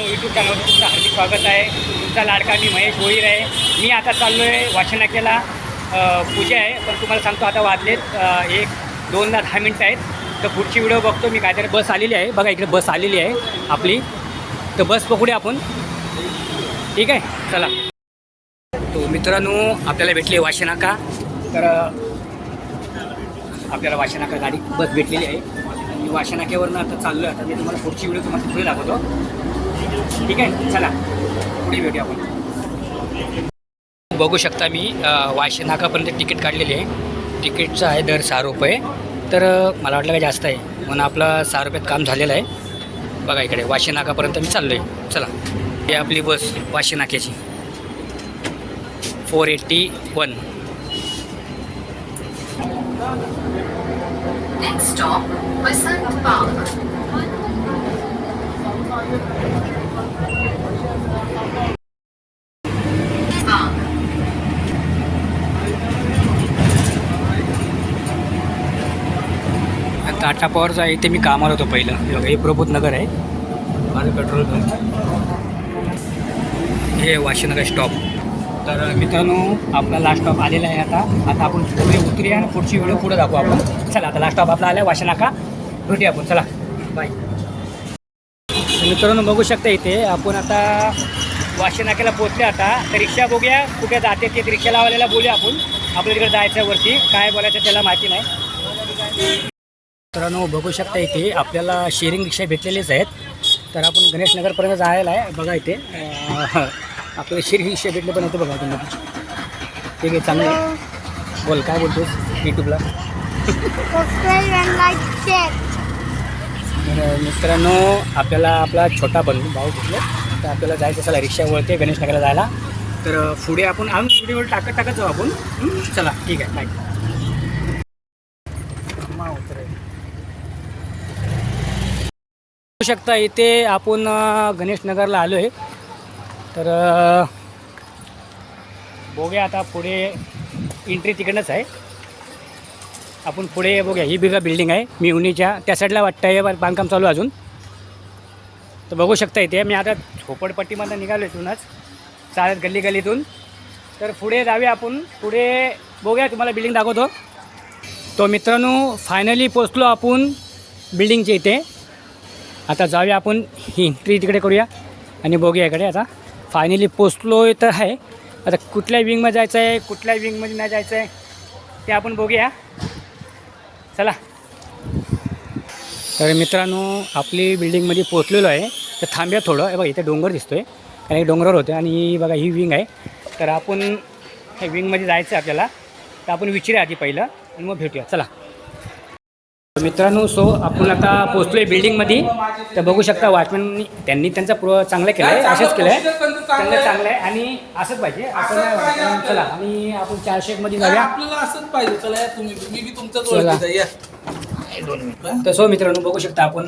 मित्रांनो यूट्यूब चॅनलवर तुमचं हार्दिक स्वागत आहे. तुमचा लाडका मी महेश भोईर आहे. मी आता चाललो आहे वाचनाकेला पूजा आहे पण तुम्हाला सांगतो आता वाजलेत एक दोनला दहा मिनटं आहेत. तर पुढची व्हिडिओ बघतो. मी काहीतरी बस आलेली आहे. बघा इकडे बस आलेली आहे आपली. तर बस पकडूया आपण. ठीक आहे? चला. तो मित्रांनो आपल्याला भेटली आहे वाशिनाका तर आपल्याला वाशिनाका गाडी बस भेटलेली आहे. मी वाशिनाक्यावरनं आता चाललो आहे आता मी तुम्हाला पुढची व्हिडिओ तुम्हाला पुढे दाखवतो. ठीक आहे? चला. पुढे भेटूया आपण. बघू शकता मी वाशी नाकापर्यंत तिकीट काढलेली आहे. तिकीटचं आहे दर सहा रुपये. तर मला वाटलं काय जास्त आहे? म्हणून आपला सहा रुपयात काम झालेलं आहे. बघा इकडे वाशी नाकापर्यंत मी चाललो आहे चला. ही आपली bus Vashi नाक्याची four eighty one. Next stop, Basant Park. Park. Tata पॉवरचं आहे इथे मी कामाला होतो पहिलं. हे हे प्रबोध नगर आहे. माझं पेट्रोल पंप. हे वाशीनगर स्टॉप तर मित्रांनो आपला लास्ट स्टॉप आलेला आहे आता. आता आपण पुढे उतरूया आणि पुढची वेळ पुढे दाखवू आपण. चला आता लास्ट स्टॉप आपला आला आहे वाशिनाका भेटूया आपण. चला. बाय मित्रांनो बघू शकता इथे आपण आता वाशी नाक्याला पोचले आता तर रिक्षा बघूया कुठे जाते ते रिक्षा लावायला बोलूया आपण. आपल्या तिकडे जायचं वरती. काय बोलायचं त्याला माहिती नाही. मित्रांनो बघू शकता इथे आपल्याला शेअरिंग रिक्षा भेटलेलेच आहेत. तर आपण गणेशनगरपर्यंत जायला आहे. बघा इथे आपल्याला शेअरिंग रिक्षा भेटले पण येते बघा तुम्ही. ठीक आहे चांगलं आहे. बोल काय बोलतोस? यूट्यूबला तर मित्रांनो आपल्याला आपला छोटा बंधू भाऊ भेटले. तर आपल्याला जायचं चला रिक्षा वळते गणेशनगरला जायला. तर पुढे आपण आम्ही व्हिडिओ टाकत टाकत जाऊ आपण. चला ठीक आहे बाय शकता इथे आपण गणेश गणेशनगरला आलो आहे तर बोगे बघूया आता पुढे एंट्री तिकडनंच आहे. आपण पुढे बघूया. ही बिगा बिल्डिंग आहे. मी उनीच्या त्या साईडला वाटतं आहे बांधकाम चालू आहे अजून. तर बघू शकता इथे. मी आता झोपडपट्टीमधनं निघालो इथूनच. चालत गल्ली गल्लीतून. तर पुढे जाऊया आपण. पुढे बघूया. तुम्हाला बिल्डिंग दाखवतो. तो मित्रांनो फायनली पोचलो आपण बिल्डिंगच्या इथे. आता जाऊया आपण. ही एंट्री तिकडे करूया. आणि बघूया इकडे आता. फायनली पोचलो तर आहे. आता कुठल्या विंगमध्ये जायचं आहे कुठल्या विंगमध्ये नाही जायचं आहे ते आपण बघूया. चला. तर मित्रांनो आपली बिल्डिंगमध्ये पोचलेलो आहे. तर थांब्या थोडं. हे बघा इथे डोंगर दिसतो आहे कारण एक डोंगरावर होते. आणि ही बघा ही विंग आहे. तर आपण हे विंगमध्ये जायचं आहे आपल्याला. तर आपण विचारूया आधी पहिलं. आणि मग भेटूया. चला. मित्रांनो सो आपण आता पोचलो आहे बिल्डिंगमध्ये तर बघू शकता वॉचमॅन त्यांनी त्यांचा प्रो चांगलं केलं आहे असंच केलं आहे चांगलं चांगलं आहे. आणि असंच पाहिजे. आपण वाटलं. चला आणि आपण चारशे एकमध्ये जाऊया. आपल्याला असंच पाहिजे. चला या तुम्ही. मी बी या. तर सो मित्रांनो बघू शकता आपण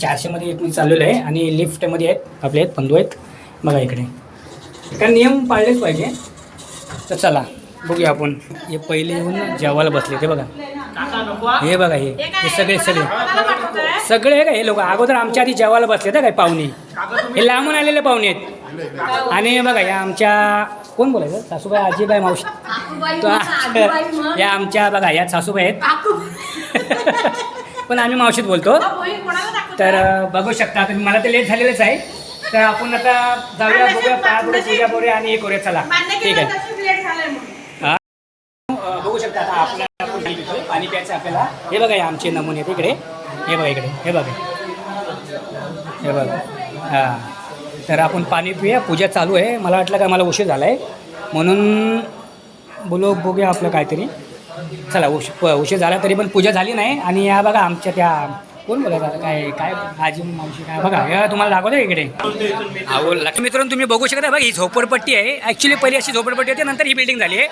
चारशेमध्ये इथून चाललेलो आहे आणि लिफ्टमध्ये आहेत आपले आहेत बंधू आहेत. बघा इकडे. कारण नियम पाळलेच पाहिजे. तर चला. बघूया आपण. हे पहिले येऊन जेवायला बसले ते बघा. हे बघा हे. हे सगळे सगळे. सगळे आहे का हे लोक अगोदर आमच्या आधी जेवायला बसले तर काय पाहुणे? हे लांबून आलेले पाहुणे आहेत. आणि हे बघा या आमच्या कोण बोलायचं? सासूबाई आजीबाई मावशी. या आमच्या बघा या सासूबाई आहेत. पण आम्ही मावशीत बोलतो. तर बघू शकता तुम्ही मला ते लेट झालेलंच आहे. तर आपण आता जाऊया बघूया पाया पुढे पूजा आणि हे करूया. चला. ठीक आहे. हा. बघू शकता आता आपल्याला आपण पाणी पाणी प्यायचं आपल्याला. हे बघा आमचे नमुने आहेत इकडे. हे बघा इकडे. हे बघा. हे बघा. हां. तर आपण पाणी पिऊया. पूजा चालू आहे. मला वाटलं का मला उशीर झाला आहे म्हणून बोलो बघूया आपलं काहीतरी. चला उश प- उशीर झाला तरी पण पूजा झाली नाही. आणि या बघा आमच्या त्या कोण बोलायचं काय काय आजी मावशी काय? बघा या तुम्हाला दाखवतो इकडे. अहो लक्ष्मी मित्रांनो तुम्ही बघू शकता. बघा ही झोपडपट्टी आहे. ॲक्च्युली पहिली अशी झोपडपट्टी होती. नंतर ही बिल्डिंग झाली आहे.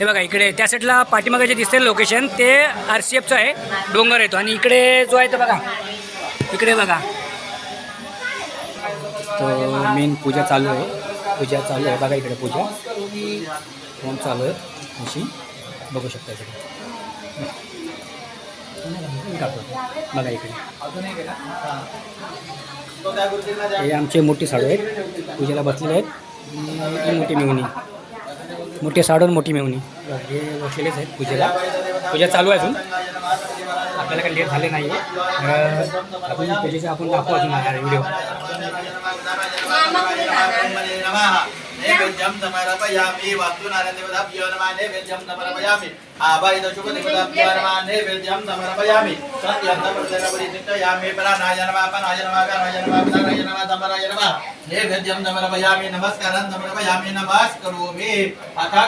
हे बघा इकडे त्या साईडला पाठीमागे जे दिसते लोकेशन ते आर सी एफचं आहे. डोंगर येतो. आणि इकडे जो आहे तो बघा. इकडे बघा. तर मेन पूजा चालू आहे. पूजा चालू आहे. बघा इकडे पूजा. होम चालू आहे. अशी बघू शकता इकडे. बघा इकडे. हे आमचे मोठी साडू आहेत. पूजेला बसलेले आहेत. मोठी मेहनी मोठे साडू आणि मोठी मेवणी. हे बसलेलेच आहेत पूजेला. पूजा चालू आहे अजून. आपल्याला काही लेट झाले नाही आहे आपण पूजेचे आपण दाखवू अजून व्हिडिओ. नैवेद्यं समर्पयामि वास्तुनारायणदेवताभ्यो नमः नैवेद्यं समर्पयामि आवाहितशुभदेवताभ्यो नमः नैवेद्यं समर्पयामि सत्यन्तप्रत्ययपरिचिन्तयामि परानाय नमः पराय नमः कराय नमः पराय नमः समराय नमः। नैवेद्यं समर्पयामि नमस्कारं समर्पयामि नमस्करोमि। अथा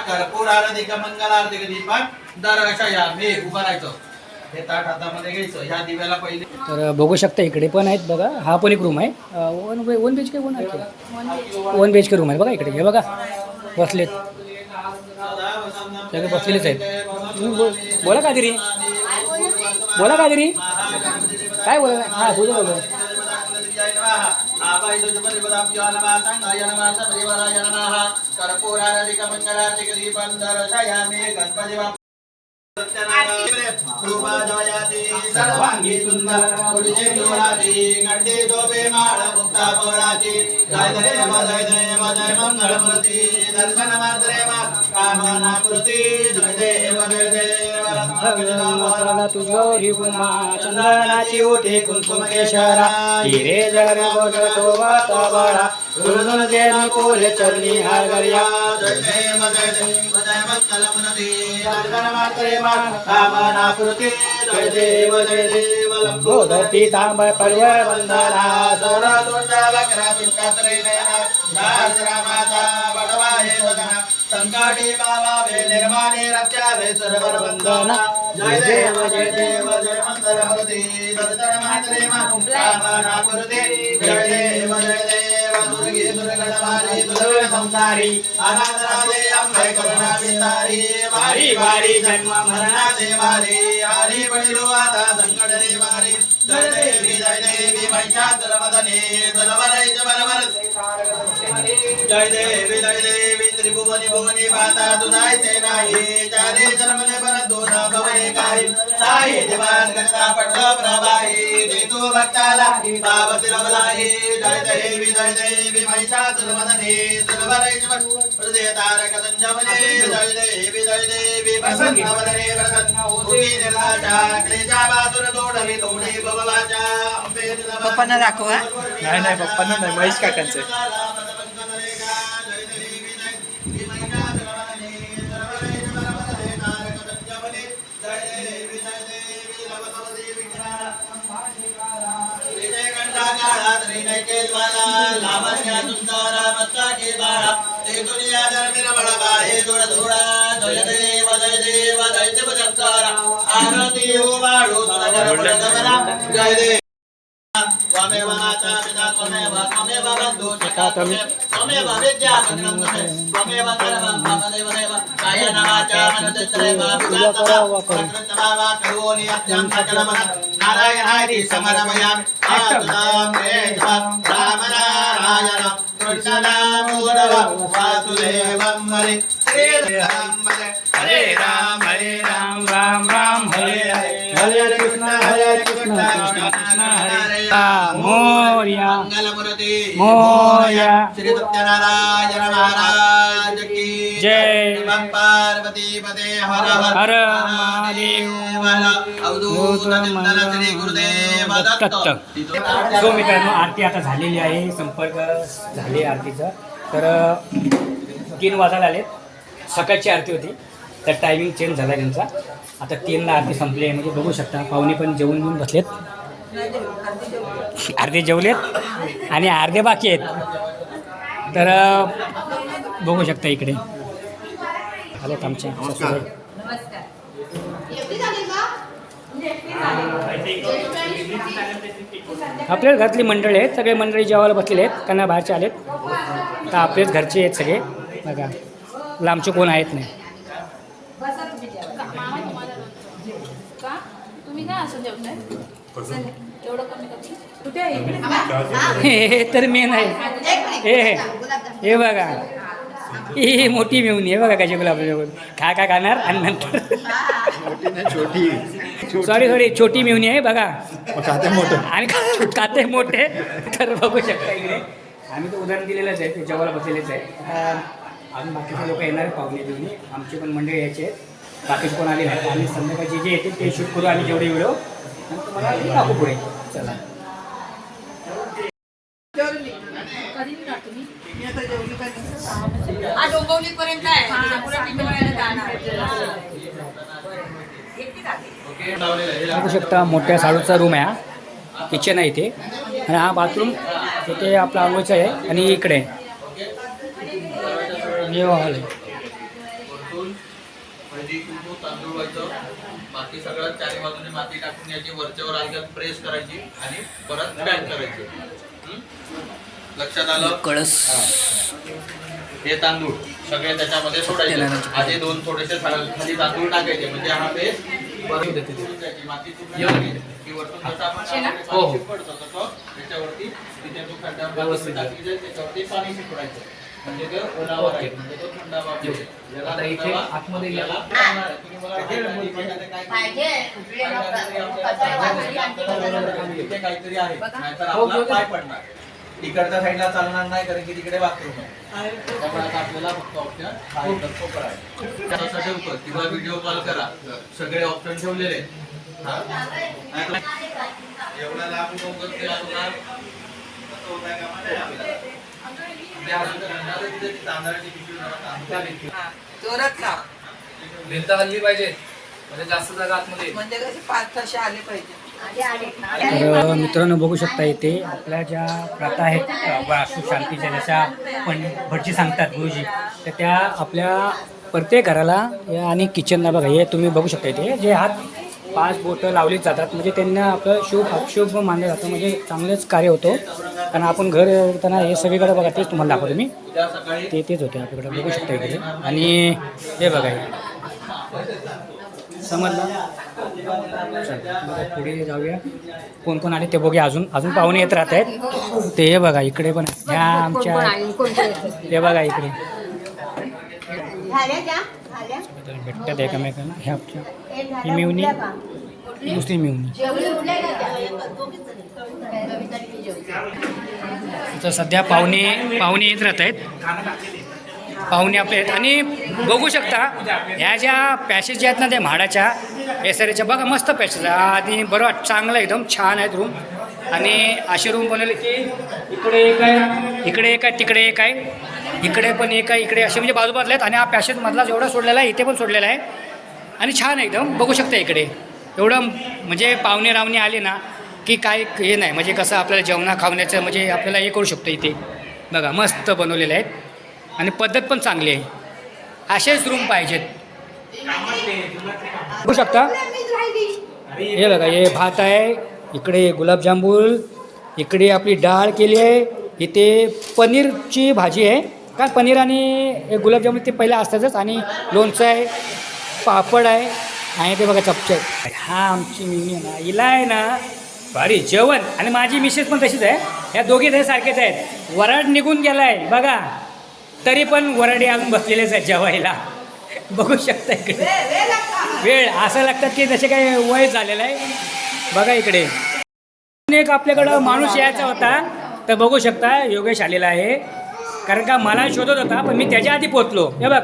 दर्शयामि। उभं राहायचं हे ताट हातामध्ये घ्यायचं ह्या दिव्याला पहिले. तर बघू शकता इकडे पण आहेत बघा. हा पण एक रूम आहे. वन वन बेच के वन आहे? वन बेच के रूम आहे बघा इकडे. हे बघा. बसलेत. सगळे बसलेलेच आहेत. तुम्ही बोल. बोला काय तरी बोला काय तरी काय बोला हां बोला बोला. सर्वांगी सुंदर पुढचे डोळाची गंडे डोबे माळ मुक्ता पोळाची जय जय जय जय जय मंगळ मूर्ती दर्शन मात्रे कामना कृती जय देव जय देव भगवान तुझोरी उमा चंदनाची उठे कुंकुम केशरा हिरे जर बोल शोभाता बाळा गुरुजन जे नकोरे चरणी हार हागर्या जय देव जय देव जय मंगल मूर्ती दर्शन मात्रे जय देव जय देव लंबोदर वंदना नयना माता वदना संकाटी बाबा वे निर्माणे रक्षावे सर्वर वंदना जय देव जय देव जय मंगल दर्शन मात्रे मा जय देव సంసారి వారి వారి జన్మ మరణ దేవారే హరి బడిరువాత సంకటరే వారి. జయ దేవి జయ దేవి పంచాతుల మదనే బలవరై బలవర जय देवी जय देवी महिषासुर त्रिभुवनी भुवनी माता तुझाय नाही. चारे जन्मले परंतु न भवने काही. साई दिवान गणता पटल प्रभाई. देतो भक्ताला पावती लवलाई जय देवी जय देवी महिषासुर मदने दलवरैज हृदय तारक संजमने. जय देवी जय देवी प्रसन्न वदने प्रसन्न होती निर्लाचा क्लेशा बासुर तोडवी तोडी भववाचा पप्पांना दाखवा नाही नाही पप्पांना नाही महेश काकांचे जय देव त्वमेव माता पिता त्वमेव त्वमेव बन्धु सखा त्वमेव विद्या मन्त्रं त्वमेव सर्वं मम देव कायेन वाचा मनोचित्रेण प्रकृतभावा करोमि अत्यं समर्पयामि आतुतां रामनारायण वासुदेवं हरे हरे राम हरे राम राम राम राम हरे हरे हरे हरे कृष्ण हरे कृष्ण कृष्ण कृष्ण हरे मोर्या मोर्या श्री सत्यनारायण महाराज की जय. नमः पार्वती पदे हर हर हर महादेव अवधूत चिंतन श्री गुरुदेव दत्त दत्त सो मित्रांनो आरती आता झालेली आहे संपर्क झाले आरतीचा. तर तीन वाजायला आलेत. सकाळची आरती होती. तर टायमिंग चेंज झाला त्यांचा. आता तीनला आरती संपली आहे. म्हणजे बघू शकता पाहुणे पण जेवून घेऊन बसलेत. अर्धे जेवलेत आणि अर्धे बाकी आहेत. तर बघू शकता इकडे. आलेत आमच्या आपल्याच घरातली मंडळी आहेत. सगळे मंडळी जेवायला बसलेले आहेत. त्यांना बाहेरचे आलेत. तर आपलेच घरचे आहेत सगळे. बघा. लांबचे कोण आहेत नाही बसा तुम्ही जेवा. मामा तुम्हाला दोन. का तुम्ही काय असं जेवताय एवढं कमी कमी कुठे इकडे हे. तर मेन आहे हे हे. बघा. ही मोठी मिळून हे बघा कशी गुलाब खा खा खाणार आणि नंतर छोटी. सॉरी सॉरी छोटी मिवणी आहे बघा. खाते मोठं. आणि खाते मोठे तर बघू शकता इकडे. आम्ही तर उदाहरण दिलेलंच आहे. ते जेवायला बसलेलेच आहे. अजून बाकीचे लोक येणार पाहुणे घेऊन. आमची पण मंडळी यायचे आहेत. बाकीचे कोण आले नाही. आम्ही संध्याकाळचे जे येतील ते शूट करू आम्ही जेवढे व्हिडिओ आणि पुढे चला बघू शकता मोठ्या साडूचा रूम आहे हा. किचन आहे इथे. आणि हा बाथरूम इथे आपला आंघोळचा आहे आणि इकडे. हे हॉल आहे. हळदी कुंकू तांदूळ व्हायचं. बाकी सगळं चारी बाजूने माती टाकून याची वरच्यावर अलगद प्रेस करायची आणि परत पॅक करायची. हं? लक्षात आलं? कळस. हे. तांदूळ सगळे त्याच्यामध्ये सोडायचे. आधी दोन थोडेसे खाल- तांदूळ टाकायचे. म्हणजे हा ती. माती तुटली नाही की वरतून जसं आपण हो, हो. त्याच्यावरती तिथे जो खड्डा टाकली जाईल त्याच्यावरती पाणी शिपडायचं म्हणजे ते ओलावा राहील म्हणजे तो थंडावा पडेल. याला आता इथे थंडावा- आतमध्ये याला तुम्ही मला सांगा, काय पाहिजे कुठले नको इथे काहीतरी आहे. नाहीतर आपला पाय पडणार. तिकडच्या साईडला चालणार नाही कारण की तिकडे बाथरूम आहे. त्यामुळे आता आपल्याला फक्त ऑप्शन हा कोपरा आहे. किंवा व्हिडिओ कॉल करा. सगळे ऑप्शन ठेवलेले आहेत. हा? नाहीतर एवढा ते आपला भिंत हल्ली पाहिजे. म्हणजे जास्त जागा आतमध्ये म्हणजे कसे पाच तसे आले पाहिजे. तर मित्रांनो बघू शकता इथे आपल्या ज्या प्रथा आहेत वास्तू शांतीच्या जशा पण भटजी सांगतात गुरुजी तर त्या आपल्या प्रत्येक घराला या आणि किचनला बघा हे तुम्ही बघू शकता इथे जे हात पाच बोटं लावली जातात. म्हणजे त्यांना आपलं शुभ अपशुभ मानलं जातं. म्हणजे चांगलंच कार्य होतो. कारण आपण घर येताना हे सगळीकडे बघा तेच तुम्हाला दाखवतो मी. ते तेच होते आपल्याकडे. बघू शकता इकडे. आणि हे बघा. समजलं? पुढे जाऊया. कोण कोण आले ते बघूया अजून. अजून पाहुणे येत राहत आहेत. ते हे बघा इकडे पण. ह्या आमच्या हे बघा इकडे. भेटतात एकमेकांना. ह्या आमच्या हे मिवणी दुसरी मिवणी तर सध्या पाहुणे पाहुणे येत राहत आहेत. पाहुणे आपले आहेत. आणि बघू शकता ह्या ज्या पॅसेज ज्या आहेत ना त्या म्हाडाच्या एसआरच्या बघा मस्त पॅसेज आणि बरं वाट- चांगलं एकदम छान आहेत रूम आणि असे रूम बनवले की इकडे एक आहे इकडे एक आहे तिकडे एक आहे. इकडे पण एक आहे इकडे असे म्हणजे बाजूबाजूला आहेत. आणि हा पॅसेजमधला जेवढा सोडलेला आहे इथे पण सोडलेला आहे. आणि छान एकदम. बघू शकता इकडे. एवढं म्हणजे पाहुणे रावणे आले ना की काय हे नाही. म्हणजे कसं आपल्याला जेवणा खावण्याचं म्हणजे आपल्याला हे करू शकतो इथे. बघा मस्त बनवलेले आहेत. आणि पद्धत पण चांगली आहे. असेच रूम पाहिजेत. बघू शकता. हे बघा हे भात आहे. इकडे गुलाबजामुन इकडे आपली डाळ केली आहे. इथे पनीरची भाजी आहे. का पनीर आणि गुलाबजामून गुलाबजामुन ते पहिलं असतातच आणि लोणचं आहे. पापड आहे आणि ते बघा चपचप. हा आमची मिनी आहे ना हिला आहे ना भारी जेवण. आणि माझी मिसेस पण तशीच आहे. ह्या दोघे ते सारखेच आहेत. वराड निघून गेला आहे बघा. तरी पण वराडे आणून बसलेलेच आहेत जेवायला. बघू शकता इकडे. वेळ असं लागतात की जसे काही वय झालेलं आहे. बघा इकडे. एक आपल्याकडं माणूस यायचा होता. तर बघू शकता योगेश आलेला आहे. कारण का मला शोधत होता पण मी त्याच्या आधी पोचलो हे बघ.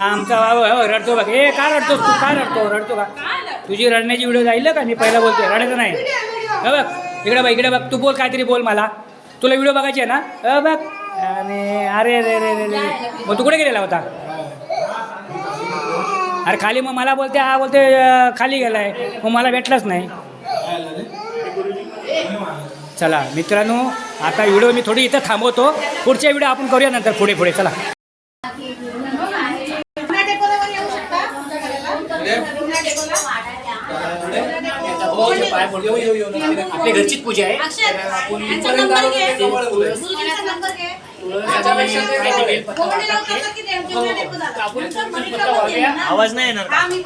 आमचा बाबा हो, रडतो बघ. ए का रडतोस तू? काय रडतो? रडतो का? तुझी रडण्याची व्हिडिओ जाईल का? मी पहिला बोलते रडायचं नाही. हे बघ. इकडे बघ इकडे बघ. तू बोल काहीतरी बोल मला. तुला व्हिडिओ बघायची आहे ना? हे बघ. आणि अरे रे रे रे रे मग तू कुठे गेलेला होता? अरे खाली मग मला बोलते हा बोलते खाली गेलाय. मग मला भेटलाच नाही. चला मित्रांनो आता व्हिडिओ मी थोडी इथं थांबवतो. पुढच्या व्हिडिओ आपण करूया नंतर पुढे पुढे. चला आपल्या घरचीच पूजा आहे तर आपण इथपर्यंत आलो तर ते तुळस- तुळस आणि आपण. आवाज नाही येणार? नाही,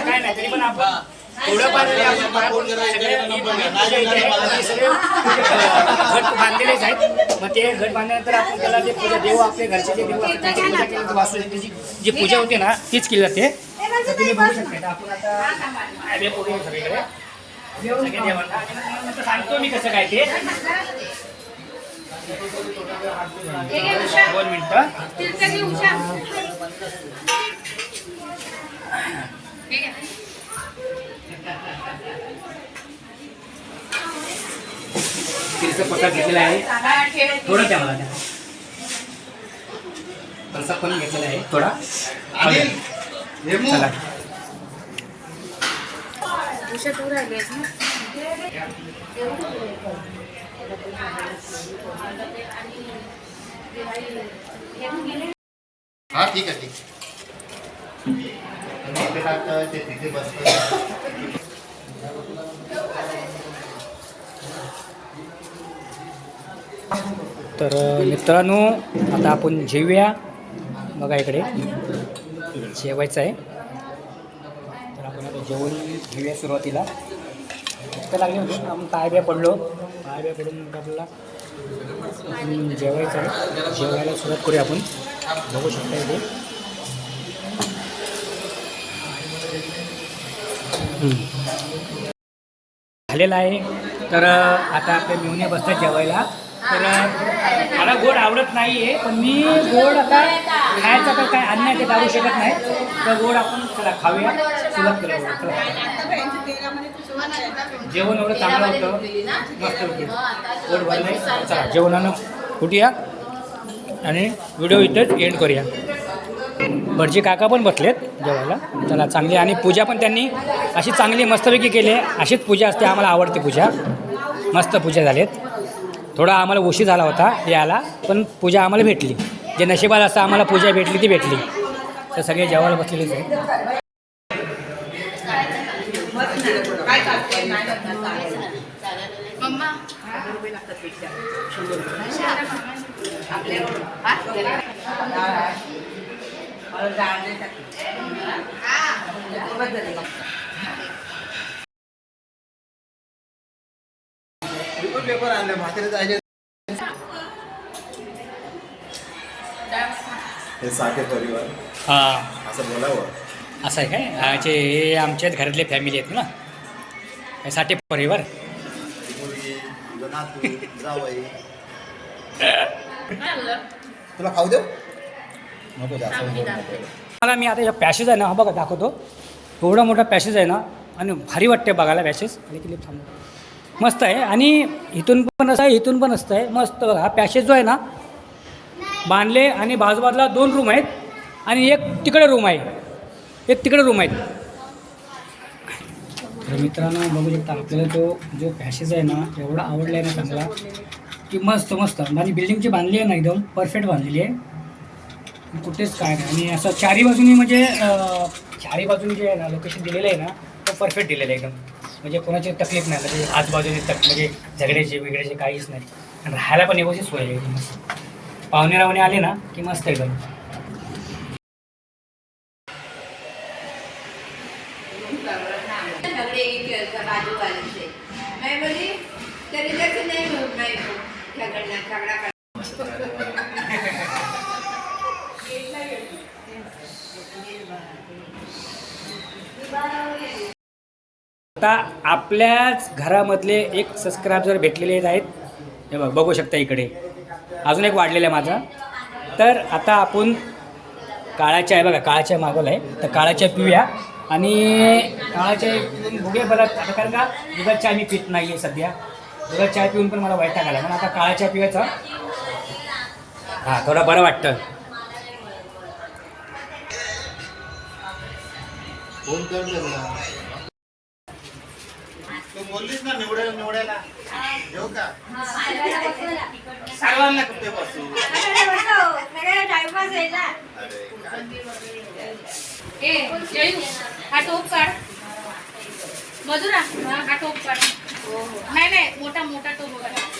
काय नाही तरी पण सगळे पूजा आहे. आणि सगळे घट बांधलेलेच आहेत मग ते घट बांधल्यानंतर आपण त्याला ते पूजा देव आपले घरचे जे देव असतात त्यांची पूजा जी होते ना तीच केली जाते तुम्ही बघू शकता आपण आता सगळीकडे सगळे जेवण आणि मग तुम्हाला नंतर सांगतो मी कसं काय ते. दोन मिनिटं. तिरकं घे उषा हे. तिरचा घेतलेला आहे. हा, ठेव. थोडं द्या. मला प्रसाद पण घेतलेला आहे. थोडा. चला. उषा तू राहिलीस ना? हा ठीक आहे ठीक आहे. तिथे बसतं. तर मित्रांनो आता आपण जेवूया. बघा इकडे. जेवायचं आहे. जेवण घेऊया सुरुवातीला. तर लागले होते आपण पायब्या पडलो. पायब्या पडून आपल्याला जेवायचं आहे. जेवायला सुरुवात करूया आपण. बघू शकता इथे. हम्म. झालेला आहे. तर आता आपल्या मिळून बसतात जेवायला. तर मला गोड आवडत नाही आहे पण मी गोड आता खायचं तर काय अन्य ते काढू शकत नाही. तर गोड आपण चला खाऊया. सुरुवात जेवण एवढं चांगलं होतं. मस्त होती. गोड बनलंय चला जेवणानं उठूया आणि व्हिडिओ इथंच एंड करूया. भटजी काका पण बसलेत जेवायला. चला चांगली. आणि पूजा पण त्यांनी अशी चांगली मस्तपैकी केली आहे. अशीच पूजा असते. आम्हाला आवडते पूजा. मस्त पूजा झालीत. थोडा आम्हाला उशीर झाला होता यायला पण पूजा आम्हाला भेटली. जे नशिबात असं आम्हाला पूजा भेटली ती भेटली. तर सगळे जेवायला बसलेलेच आहे काय नाही. मम्मा. पेपर आणले म्हातारे जायचे हे साठे परिवार हां असं बोलावं असं आहे काय? आचे हे आमच्याच घरातले फॅमिली आहेत ना? साठे परिवार. तुला खाऊ देऊ? नको. मला मी आता पॅसेज आहे ना हा बघा दाखवतो. एवढा मोठा पॅसेज आहे ना आणि भारी वाटते बघायला पॅसेज आणि क्लिप थांबव. मस्त आहे. आणि इथून पण असं आहे इथून पण असतं आहे. मस्त बघा हा पॅसेज जो आहे ना बांधले आणि बाजूबाजूला दोन रूम आहेत. आणि एक तिकडे रूम आहे. एक तिकडे रूम आहेत. तर मित्रांनो बघू शकता आपल्याला तो जो पॅसेज आहे ना एवढा आवडला आहे ना चांगला की मस्त मस्त. माझी बिल्डिंगची बांधली आहे ना एकदम परफेक्ट बांधलेली आहे. कुठेच काय नाही. आणि असं चारी बाजूनी म्हणजे चारी बाजूनी जे आहे ना लोकेशन दिलेलं आहे ना तो परफेक्ट दिलेलं आहे एकदम. म्हणजे कोणाची तकलीफ नाही म्हणजे आजूबाजूची तक म्हणजे झगड्याचे वेगळ्याचे काहीच नाही. आणि राहायला पण व्यवस्थित सोय आहे. एकदम मस्त पाहुणे रावणे आले ना की मस्त एकदम झगड़े ही खेलता बाजू वाले से मैं बोली तेरे जैसे नहीं हूँ मैं झगड़ना झगड़ा कर आता आपल्याच घरामधले एक सबस्क्रायबर भेटलेले आहेत. हे बघ बघू शकता इकडे. अजून एक वाढलेला आहे माझा. तर आता आपण काळाच्या आहे बघा काळाच्या मागवला आहे तर काळाच्या पिऊया आणि काळाच्या पिऊन बघूया बरं कारण का दुधात चहा मी पित नाही आहे सध्या. दुधात चहा पिऊन पण मला वैताग आला. म्हणून आता काळाच्या पिऊयाचा हां थोडं बरं वाटतं. फोन कर त्यांना. तू बोललीस ना निवडेल निवडायला. येऊ का? सर्वांना कुठे बसू? टाइमपास आहे ना अरे काय? ए जयू हा टोप काढ. मधुरा हा टोप काढ. नाही नाही मोठा मोठा टोप काढ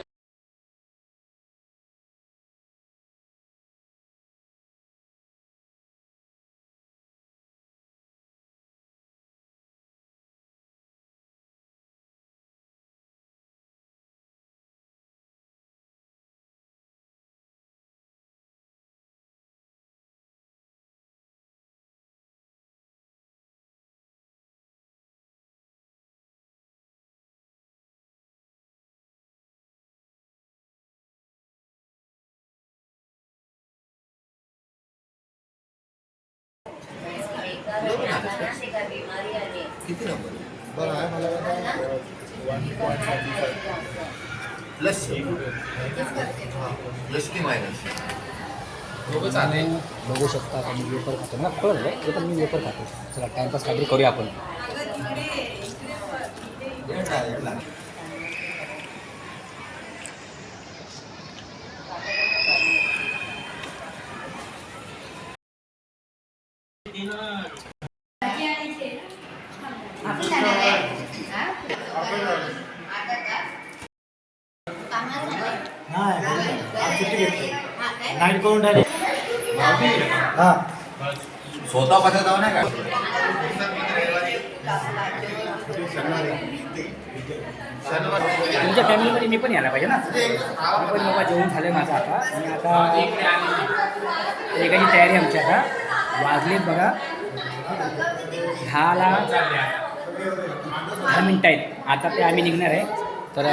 ए आणि बरं दाराच्या समोर पडायला किती नंबर प्लस प्लस की मायनस बघू शकता आता मी वेपर खातो. ना कळलं ते पण मी वेपर खातो. चला टाइमपास काहीतरी करूया आपण. आपण जाणार आहे हा? आता का? कामाला जाणार? हा, करून डायरेक्ट स्वतः पता जाऊ नाही का? तुमच्या फॅमिलीमध्ये मी पण यायला पाहिजे ना. मी पण बाबा जेवण झालं माझं आता. आणि आता एकाची तयारी आमची आता. वाजलेत बघा. दहाला दहा मिनटं आहेत. आता ते आम्ही निघणार आहे. तर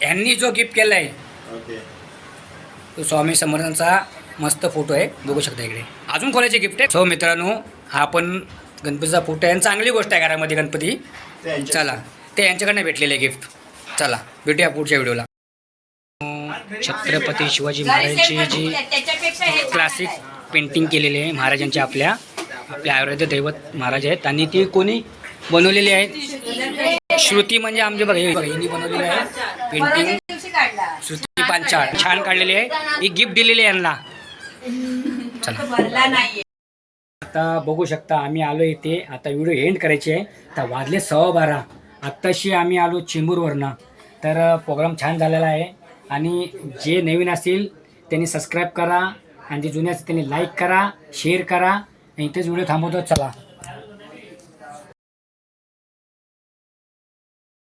ह्यांनी जो गिफ्ट केला आहे तो स्वामी समर्थांचा मस्त फोटो आहे. बघू शकता इकडे. अजून कोणाचे गिफ्ट आहे सो मित्रांनो हा पण गणपतीचा फोटो आहे. आणि चांगली गोष्ट आहे घरामध्ये गणपती. चला. ते यांच्याकडनं भेटलेले गिफ्ट चला भेटूया पुढच्या व्हिडिओला. छत्रपती शिवाजी महाराजांची जी हे क्लासिक. पेंटिंग केलेली आहे महाराजांच्या आपल्या. आपल्या आयुर्वेद दैवत महाराज आहेत. आणि ती कोणी बनवलेली आहेत श्रुती म्हणजे आमचे बघा हे बनवलेली आहे. पेंटिंग श्रुती पांचाळ छान काढलेली आहे. ही गिफ्ट दिलेली आहे यांना. चला. आता बघू शकता आम्ही आलो इथे. आता व्हिडिओ एंड करायचे आहे. तर वाजले सव्वा बारा. आत्ताशी आम्ही आलो चेंबूरवरनं. तर प्रोग्राम छान झालेला आहे. आणि जे नवीन असतील त्यांनी सबस्क्राईब करा. आणि जे जुने असतील त्यांनी लाईक करा शेअर करा. इथेच व्हिडिओ थांबवतो चला